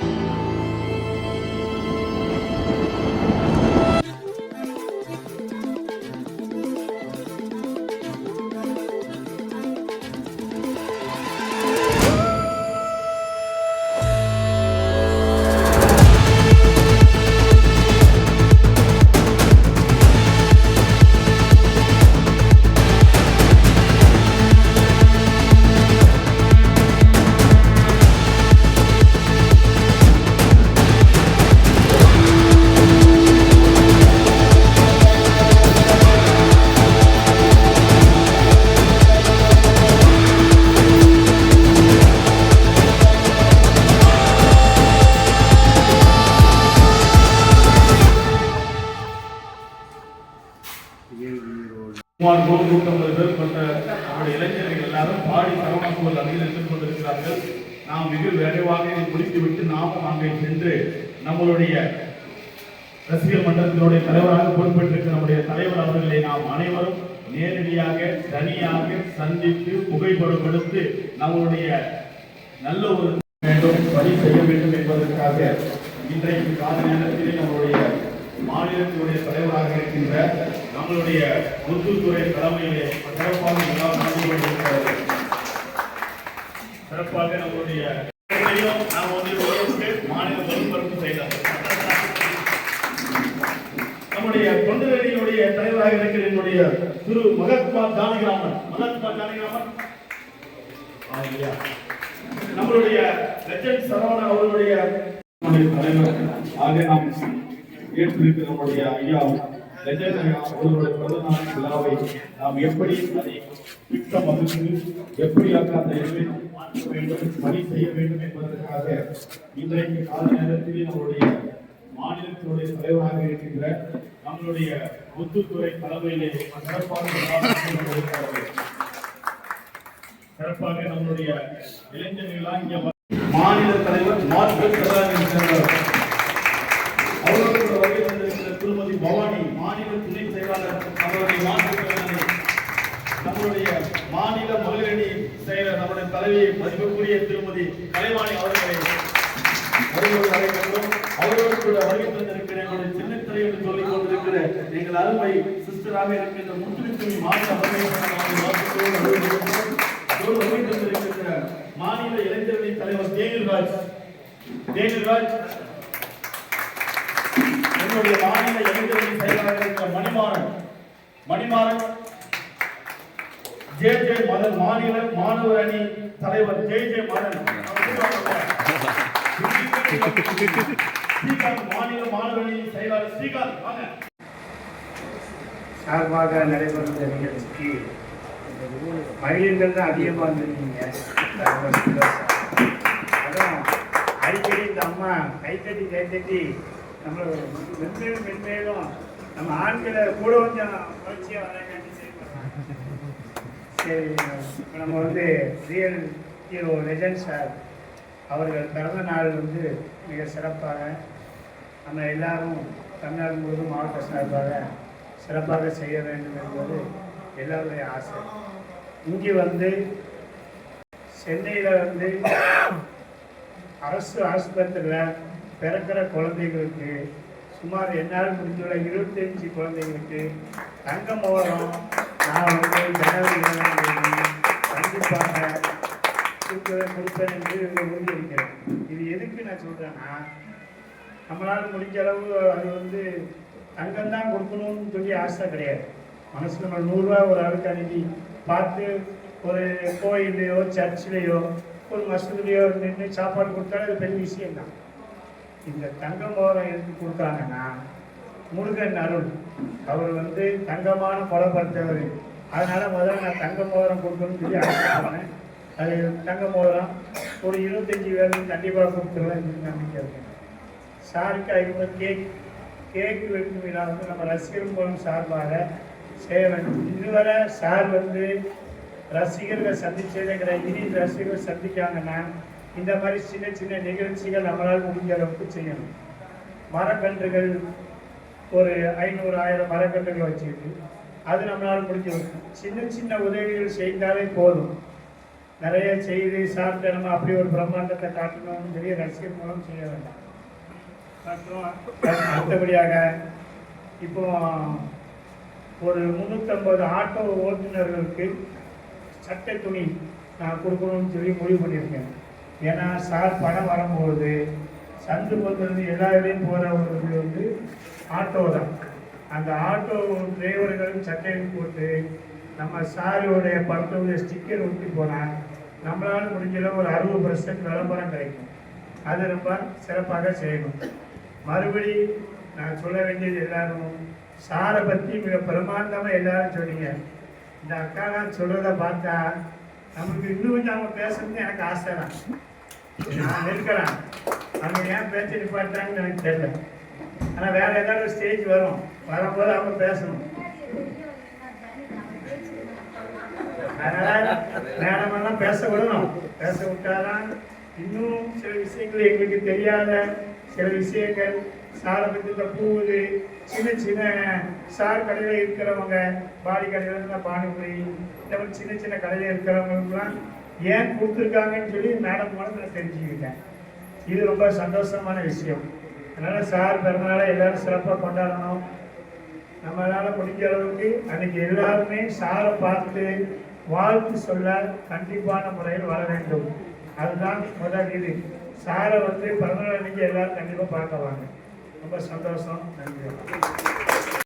சுமார் நம்முடைய இளைஞர்கள் எல்லாரும் பாடி சரவணாசுவர் அணியில் நின்று கொண்டிருக்கிறார்கள். நாம் வெகு விரைவாக இதை முடித்துவிட்டு நாமும் அங்கே சென்று நம்மளுடைய ரசிகர் மன்றத்தினுடைய தலைவராக பொறுப்பேற்றிருக்கிற நம்முடைய தலைவர் அவர்களை நாம் அனைவரும் நேரடியாக தனியாக சந்தித்து புகைப்படம் எடுத்து நம்மளுடைய நல்ல ஒரு வேண்டும் பணி செய்ய வேண்டும் என்பதற்காக இன்றைக்கு கால நேரத்திலே நம்மளுடைய மாநிலத்தினுடைய தலைவராக இருக்கின்ற நம்மளுடைய முத்துத்துறை தலைமையிலே சிறப்பாக எல்லாம் நடந்து கொண்டிருக்கிறது. சிறப்பாக நம்மளுடைய நாம் வந்து ஓரளவுக்கு மாநில பொறுப்பேற்பு செய்தோம் நம்முடைய தலைவராக இருக்கிற என்னுடைய திரு மகாத்மா ஜானகிராமன் மகாத்மா ஜானகிராமன் நம்மளுடைய லெஜண்ட் சரவணன் அவர்களுடைய தலைவர். ஆக நாம் ஏற்றிருக்கிற நம்முடைய ஐயா லெஜண்ட் ஐயா அவர்களுடைய விழாவை நாம் எப்படி அதை திட்டம் அமைத்து எப்படியாக அந்த இதை மாற்ற வேண்டும் பணி செய்ய வேண்டும் என்பதற்காக இன்றைக்கு கால நேரத்தில் நம்முடைய மாநிலத்தினுடைய தலைவராக இருக்கின்ற நம்மளுடைய முத்துத்துறை தலைமையிலே சிறப்பாக சிறப்பாக நம்மளுடைய இளைஞர்களாக மாநில தலைவர். மாற்று செல்வராஜன் சேர்ந்தவர் அவர்களுடைய வருகை தந்திருக்கிற திருமதி பவானி மாநில துணை செயலாளர் அவருடைய மார்க்கெட் செல்வராஜன் நம்மளுடைய மாநில மகளிரணி செயலர் நம்முடைய தலைவி மதிப்புக்குரிய திருமதி கலைவாணி அவர்களை. அவர்களோடு அழைக்கின்றோம் அவர்களோடு வருகை தந்திருக்கிற எங்களுடைய சின்ன திரை என்று சொல்லிக் கொண்டிருக்கிற எங்கள் அருமை சிஸ்டராக இருக்கின்ற முத்துலட்சுமி மாநில வருகை மாநில இளைஞரணி தலைவர் தேனில்ராஜ். தேனில்ராஜ் என்னுடைய மாநில இளைஞரணி செயலாளர் இருக்கிற மணிமாறன். மணிமாறன் ஜே ஜே மதன் மாநில மாணவர் அணி தலைவர் ஜே ஜே மதன் ஸ்ரீகாந்த் மாநில மாணவர் அணி செயலாளர் ஸ்ரீகாந்த் வாங்க சார்பாக நடைபெறும் நிகழ்ச்சிக்கு மகிழ்ந்தல் தான் அதிகமாக இருந்திருக்கீங்க அடிக்கடி இந்த அம்மா கைத்தட்டி கைத்தட்டி நம்மளை மென்மேலும் மென்மேலும் நம்ம ஆண்களை கூட கொஞ்சம் வளர்ச்சியாக வர வேண்டிய நம்ம வந்து ரியல் ஹீரோ லெஜண்ட் சார் அவர்கள் பிறந்த நாள் வந்து மிக சிறப்பாக நம்ம எல்லாரும் தமிழ்நாடு முழுவதும் மாவட்ட சார்பாக சிறப்பாக செய்ய வேண்டும் என்பது எல்லாருடைய ஆசை. இங்கே வந்து சென்னையில் வந்து அரசு ஆஸ்பத்திரியில் பிறக்கிற குழந்தைகளுக்கு சுமார் என்னால் முடிந்துள்ள இருபத்தஞ்சி குழந்தைகளுக்கு தங்க மோதிரம் நான் வந்து ஜனவரி கண்டிப்பாக கொடுப்பேன் என்று உறுதி இருக்கிறேன் இது எதுக்கு நான் சொல்கிறேன்னா நம்மளால் முடிஞ்ச அளவு அது வந்து தங்கம் தான் கொடுக்கணும்னு சொல்லி ஆசை கிடையாது மனசு நம்ம நூறுரூவா ஒரு ஆளுக்கு அன்னைக்கு பார்த்து ஒரு கோயிலையோ சர்ச்சிலையோ ஒரு மசூதிலையோ நின்று சாப்பாடு கொடுத்தாலும் அது பெரிய விஷயம்தான் இந்த தங்க மோதிரம் எதுக்கு கொடுத்தாங்கன்னா முருகன் அருள் அவர் வந்து தங்கமான கொலைப்படுத்தவர் அதனால் முதல்ல நான் தங்க மோதிரம் கொடுக்கணும்னு சொல்லி ஆசைப்படுறேன் அது தங்க மோதிரம் ஒரு இருபத்தஞ்சி பேருக்கு கண்டிப்பாக கொடுத்துருவேன் நம்பிக்கை இருக்கேன் சாருக்கு அதுக்கப்புறம் கேக் கேக் வெட்டும் விழா வந்து நம்ம ரசிகர் மூலம் சார்பாக செய்ய வேண்டும் இதுவரை சார் வந்து ரசிகர்களை சந்திச்சதுங்கிற இனி ரசிகர்கள் சந்திக்காங்கன்னா இந்த மாதிரி சின்ன சின்ன நிகழ்ச்சிகள் நம்மளால் முடிஞ்ச அளவுக்கு செய்யணும். மரக்கன்றுகள் ஒரு ஐநூறு ஆயிரம் மரக்கன்றுகள் வச்சுக்கிட்டு அது நம்மளால் முடிஞ்சு சின்ன சின்ன உதவிகள் செய்தாலே போதும். நிறைய செய்தி சாப்பிட்டு நம்ம அப்படி ஒரு பிரம்மாண்டத்தை காட்டணும்னு சொல்லி ரசிகர் மூலம் செய்ய வேண்டாம். மற்றும் அடுத்தபடியாக இப்போ ஒரு முந்நூற்றம்பது ஆட்டோ ஓட்டுநர்களுக்கு சட்டை துணி நான் கொடுக்கணும்னு சொல்லி முடிவு பண்ணியிருக்கேன். ஏன்னா சார் பணம் வரும்போது சந்து பக்கம் எல்லா இடத்தையும் போகிற ஒரு வந்து ஆட்டோ தான் அந்த ஆட்டோ டிரைவர்கள் சட்டையில் போட்டு நம்ம சாரியோடைய படத்துடைய ஸ்டிக்கர் ஒட்டி போனால் நம்மளால முடிஞ்சளவு ஒரு அறுபது பர்சன்ட் விளம்பரம் கிடைக்கும். அது ரொம்ப சிறப்பாக செய்யணும். மறுபடி நான் சொல்ல வேண்டியது எல்லாரும் சாரை பற்றி மிக பிரமாண்டமாக எல்லாரும் சொன்னீங்க. இந்த அக்காலாம் சொல்கிறத பார்த்தா நமக்கு இன்னும் கொஞ்சம் அவங்க பேசணும்னு எனக்கு ஆசை தான் நான் இருக்கிறேன் அவங்க ஏன் பேச்சு நிப்பாட்டாங்கன்னு எனக்கு தெரியல. ஆனால் வேற ஏதாவது ஸ்டேஜ் வரும். வரும்போது அவங்க பேசணும். அதனால மேடம் எல்லாம் பேச விடணும். பேச விட்டாதான் இன்னும் சில விஷயங்கள் எங்களுக்கு தெரியாத சில விஷயங்கள். சாரை பற்றி பூவுது. சின்ன சின்ன சார் கடையில் இருக்கிறவங்க பாடி கடையில் இருந்தால் பானிபுரி இந்த மாதிரி சின்ன சின்ன கடையில் இருக்கிறவங்களுக்குலாம் ஏன் கொடுத்துருக்காங்கன்னு சொல்லி மேடம் மூலம் நான் தெரிஞ்சுக்கிட்டேன். இது ரொம்ப சந்தோஷமான விஷயம். அதனால் சார் பிறந்தநாளை எல்லாரும் சிறப்பாக கொண்டாடணும். நம்மளால் முடிஞ்ச அளவுக்கு அன்றைக்கி எல்லாருமே சாரை பார்த்து வாழ்த்து சொல்ல கண்டிப்பான முறையில் வர வேண்டும். அதுதான் முதல் இது சாரை வந்து பிறந்தநாள் அன்றைக்கி எல்லோரும் கண்டிப்பாக பார்க்க வாங்க. ரொம்ப சந்தோஷம். நன்றி.